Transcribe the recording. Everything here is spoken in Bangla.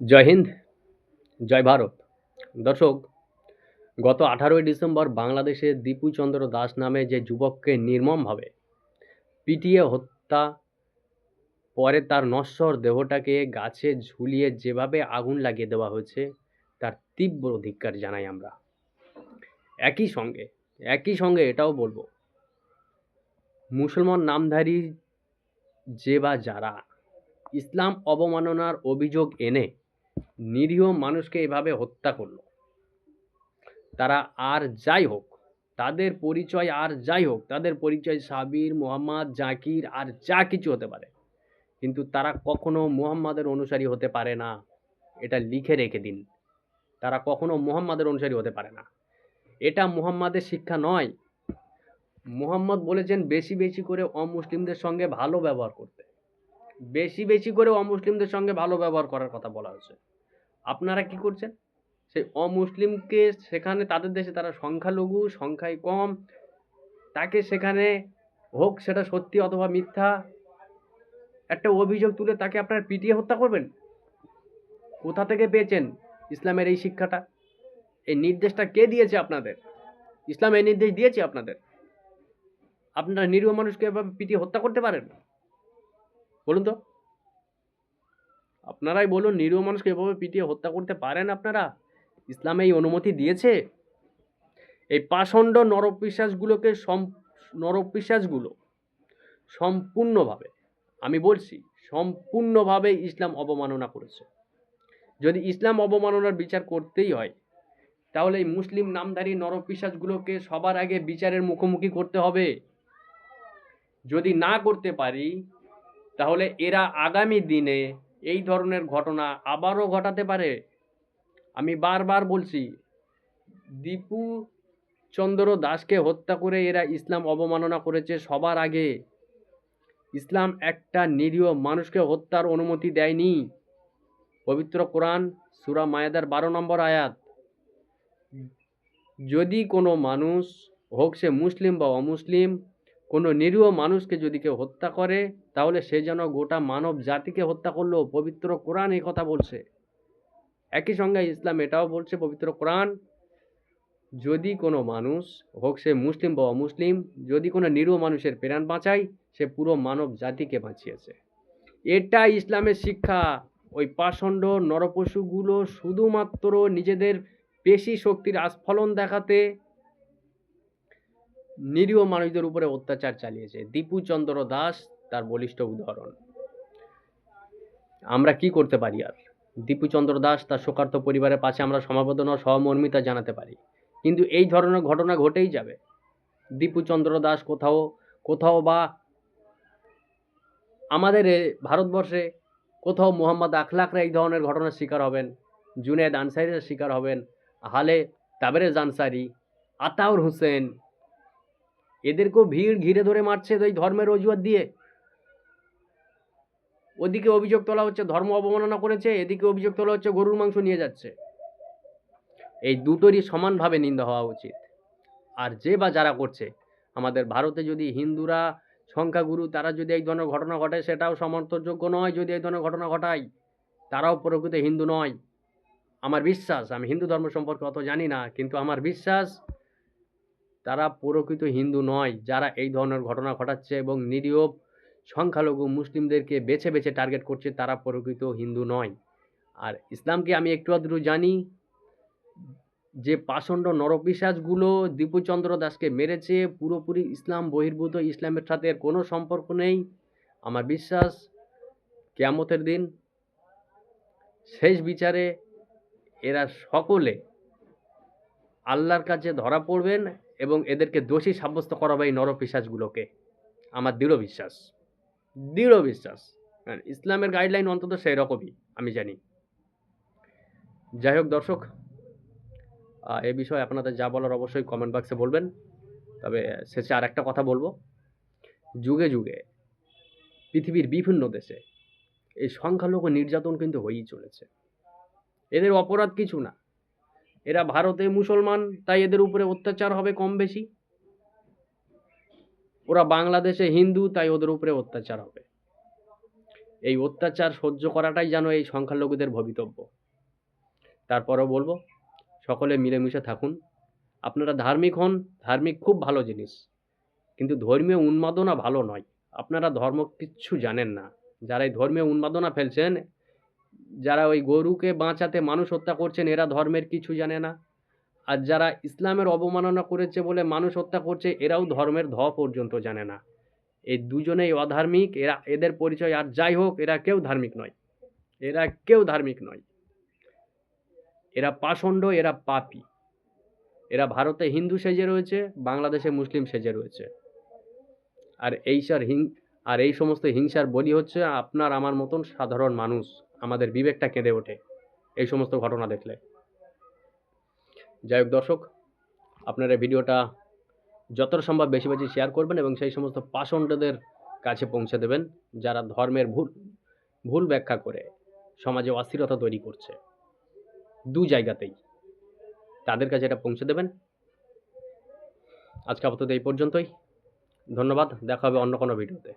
জয় হিন্দ, জয় ভারত। দর্শক, গত আঠারোই ডিসেম্বর বাংলাদেশে দীপুচন্দ্র দাস নামে যে যুবককে নির্মমভাবে পিটিয়ে হত্যা, পরে তার নশ্বর দেহটাকে গাছে ঝুলিয়ে যেভাবে আগুন লাগিয়ে দেওয়া হয়েছে, তার তীব্র ধিক্কার জানাই আমরা। একই সঙ্গে একই সঙ্গে এটাও বলব, মুসলমান নামধারী যে বা যারা ইসলাম অবমাননার অভিযোগ এনে নিরীহ মানুষকে এভাবে হত্যা করল। তারা আর যাই হোক, তাদের পরিচয় আর যাই হোক, তাদের পরিচয় সাবির, মোহাম্মদ, জাকির আর যা কিছু হতে পারে, কিন্তু তারা কখনো মুহাম্মাদের অনুসারী হতে পারে না। এটা লিখে রেখে দিন। তারা কখনো মুহাম্মাদের অনুসারী হতে পারে না। এটা মুহাম্মাদের শিক্ষা নয়। মুহাম্মদ বলেছেন, বেশি বেশি করে অমুসলিমদের সঙ্গে ভালো ব্যবহার করতে। বেশি বেশি করে অমুসলিমদের সঙ্গে ভালো ব্যবহার করার কথা বলা হয়েছে। আপনারা কি করছেন? সেই অমুসলিমকে সেখানে, তাদের দেশে তারা সংখ্যালঘু সংখ্যায় কম, তাকে সেখানে হোক সেটা সত্যি অথবা মিথ্যা, একটা অভিযোগ তুলে তাকে আপনারা পিটিয়ে হত্যা করবেন? কোথা থেকে পেয়েছেন ইসলামের এই শিক্ষাটা? এই নির্দেশটা কে দিয়েছে আপনাদের? ইসলাম এই নির্দেশ দিয়েছে আপনাদের? আপনারা নিরীহ মানুষকে এভাবে পিটিয়ে হত্যা করতে পারেন? বলুন তো। আপনারাই বলুন, নিরীহ মানুষকে এভাবে পিটিয়ে হত্যা করতে পারেন আপনারা? ইসলাম এই অনুমতি দিয়েছে? এই পাষণ্ড নরপিশ্বাসগুলোকে সম নরপিশ্বাসগুলো সম্পূর্ণভাবে, আমি বলছি, সম্পূর্ণভাবে ইসলাম অবমাননা করেছে। যদি ইসলাম অবমাননার বিচার করতেই হয়, তাহলে এই মুসলিম নামধারী নরপিশ্বাসগুলোকে সবার আগে বিচারের মুখোমুখি করতে হবে। যদি না করতে পারি তাহলে এরা আগামী দিনে এই ধরনের ঘটনা আবারও ঘটাতে পারে? আমি বারবার বলছি, দীপু চন্দ্র দাসকে হত্যা করে এরা ইসলাম অবমাননা করেছে সবার আগে। ইসলাম একটা নিরীহ মানুষকে হত্যার অনুমতি দেয়নি। পবিত্র কোরআন, সুরা মায়াদার বারো নম্বর আয়াত। যদি কোনো মানুষ হোক সে মুসলিম বা অমুসলিম কোনো নিরীহ মানুষকে যদি কেউ হত্যা করে, তাহলে সে যেন গোটা মানব জাতিকে হত্যা করল। পবিত্র কোরআন এই কথা বলছে। একই সঙ্গে ইসলাম এটাও বলছে, পবিত্র কোরআন, যদি কোনো মানুষ হোক সে মুসলিম বা অমুসলিম, যদি কোনো নিরীহ মানুষের প্রাণ বাঁচায়, সে পুরো মানব জাতিকে বাঁচিয়েছে। এটা ইসলামের শিক্ষা। ওই পাষণ্ড নরপশুগুলো শুধুমাত্র নিজেদের পেশি শক্তির আস্ফলন দেখাতে নিরীহ মানুষদের উপরে অত্যাচার চালিয়েছে। দীপুচন্দ্র দাস তার বলিষ্ঠ উদাহরণ। আমরা কি করতে পারি আর? দীপুচন্দ্র দাস তার শোকার্ত পরিবারের পাশে আমরা সমাবেদনা সহমর্মিতা জানাতে পারি। কিন্তু এই ধরনের ঘটনা ঘটেই যাবে। দীপুচন্দ্র দাস কোথাও কোথাও বা আমাদের ভারতবর্ষে কোথাও মোহাম্মদ আখলাকরা এই ধরনের ঘটনার শিকার হবেন, জুনেদ আনসারিরা শিকার হবেন, হালে তাবেরেজ আনসারি, আতাউর হোসেন এদেরকেও ভিড় ঘিরে ধরে মারছে এই ধর্মের অজুহাত দিয়ে। ওদিকে অভিযোগ তোলা হচ্ছে, ধর্ম অবমাননা করেছে, এদিকে অভিযোগ তোলা হচ্ছে, গরুর মাংস নিয়ে যাচ্ছে। এই দুটোরই সমানভাবে নিন্দা হওয়া উচিত। আর যে বা যারা করছে, আমাদের ভারতে যদি হিন্দুরা, সংখ্যাগুরু, তারা যদি এই ধরনের ঘটনা ঘটে সেটাও সমর্থনযোগ্য নয় যদি এই ধরনের ঘটনা ঘটায়। তারাও প্রকৃত হিন্দু নয়। আমার বিশ্বাস, আমি হিন্দু ধর্ম সম্পর্কে অত জানি না, কিন্তু আমার বিশ্বাস তারা প্রকৃত হিন্দু নয়, যারা এই ধরনের ঘটনা ঘটাচ্ছে এবং নিরীহ সংখ্যালঘু মুসলিমদেরকে বেছে বেছে টার্গেট করছে, তারা প্রকৃত হিন্দু নয়। আর ইসলামকে আমি একটু আধটু জানি, যে পাষণ্ড নরপিশাচগুলো দীপুচন্দ্র দাসকে মেরেছে, পুরোপুরি ইসলাম বহির্ভূত, ইসলামের সাথে কোনো সম্পর্ক নেই। আমার বিশ্বাস, কেয়ামতের দিন শেষ বিচারে এরা সকলে আল্লাহর কাছে ধরা পড়বেন এবং এদেরকে দোষী সাব্যস্ত করা হবে এই নরপিশাচগুলোকে। আমার দৃঢ় বিশ্বাস। দৃঢ় বিশ্বাস। হ্যাঁ, ইসলামের গাইডলাইন অন্তত সেই রকমই আমি জানি। যাই হোক দর্শক এ বিষয়ে আপনাদের যা বলার অবশ্যই কমেন্ট বক্সে বলবেন। তবে শেষে আর একটা কথা বলব। যুগে যুগে পৃথিবীর বিভিন্ন দেশে এই সংখ্যালঘু নির্যাতন কিন্তু হয়েই চলেছে। এদের অপরাধ কিছু না। এরা ভারতে মুসলমান, তাই এদের উপরে অত্যাচার হবে কম বেশি। ওরা বাংলাদেশে হিন্দু, তাই ওদের উপরে অত্যাচার হবে। এই অত্যাচার সহ্য করাটাই যেন এই সংখ্যালঘুদের ভবিতব্য। তারপরেও বলব, সকলে মিলেমিশে থাকুন। আপনারা ধার্মিক হন, ধার্মিক খুব ভালো জিনিস। কিন্তু ধর্মীয় উন্মাদনা ভালো নয়। আপনারা ধর্ম কিচ্ছু জানেন না। যারা এই ধর্মীয় উন্মাদনা ফেলছেন যারা ওই গরুকে বাঁচাতে মানুষ হত্যা করছেন, এরা ধর্মের কিছু জানে না। আর যারা ইসলামের অবমাননা করেছে বলে মানুষ হত্যা করছে, এরাও ধর্মের ধ পর্যন্ত জানে না। এই দুজনেই অধার্মিক, এরা, এদের পরিচয় আর যাই হোক, এরা কেউ ধার্মিক নয়। এরা কেউ ধার্মিক নয়। এরা পাষণ্ড, এরা পাপি। এরা ভারতে হিন্দু সেজে রয়েছে, বাংলাদেশে মুসলিম সেজে রয়েছে। আর এইসার হিং, আর এই সমস্ত হিংসার বলি হচ্ছে, আপনার আমার মতন সাধারণ মানুষ। আমাদের বিবেকটা কেঁদে ওঠে এই সমস্ত ঘটনা দেখলে। যাই হোক দর্শক, আপনারা ভিডিওটা যতটা সম্ভব বেশি বেশি শেয়ার করবেন এবং সেই সমস্ত পাষণ্ডদের কাছে পৌঁছে দেবেন যারা ধর্মের ভুল ভুল ব্যাখ্যা করে সমাজে অস্থিরতা তৈরি করছে। দু জায়গাতেই তাদের কাছে এটা পৌঁছে দেবেন। আজকে আপাতত এই পর্যন্তই। ধন্যবাদ, দেখা হবে অন্য কোনো ভিডিওতে।